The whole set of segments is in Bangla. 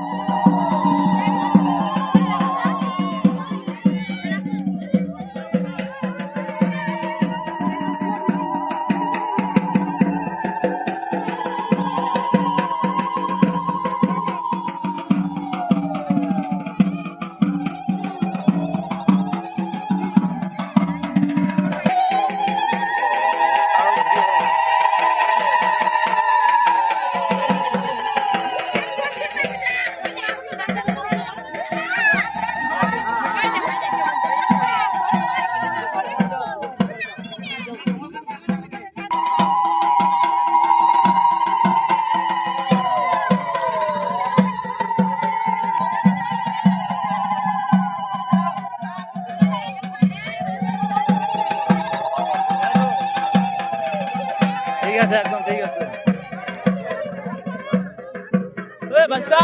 ঠিক আছে একদম ঠিক আছে। বাস্তা!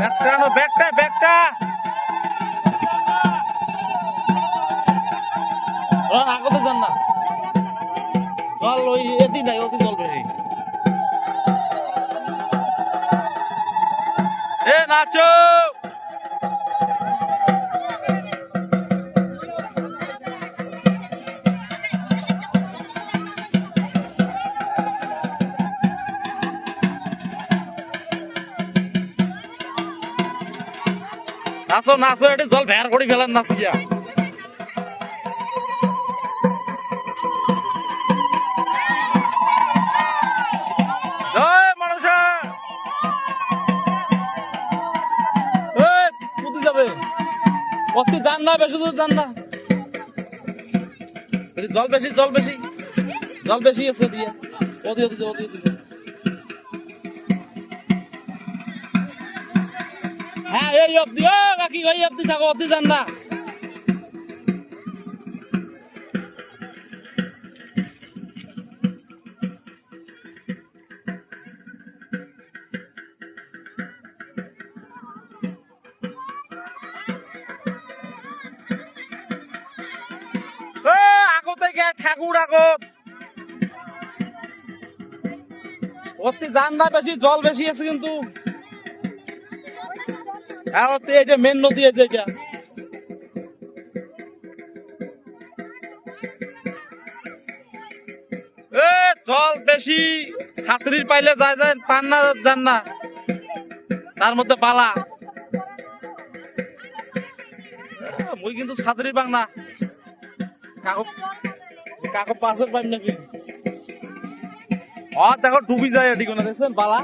ব্যাগটা ব্যাগটা ব্যাগটা। আগতে যান না। জল ওই নাই অতি জল বেশি। এ নাচো। নাচো নাচো এটি জল ভের করে ফেলার নাচ। গিয়া অতি না বেশি দূর না। জল বেশি জল বেশি। জল বেশি আছে দিয়া। ওদি ওদি ওদি ওদি হ্যাঁ এই অবধি, ও কাকি এই অবধি থাকো, অবধি যান না। ঠাকুর আগত। অতি যান না, বেশি, জল বেশি আছে কিন্তু। হ্যাঁ অতি এটা মেন নদী আছে এটা। জল বেশি ছাত্রীর পাইলে যায় যায় পান না যান না। তার মধ্যে এ, মুই কিন্তু ছাত্রীর পাং না। কাকো কাকো পাশের পাইম নাকি? ও দেখো ডুবি যায় এটি কোনো দেখছেন পালা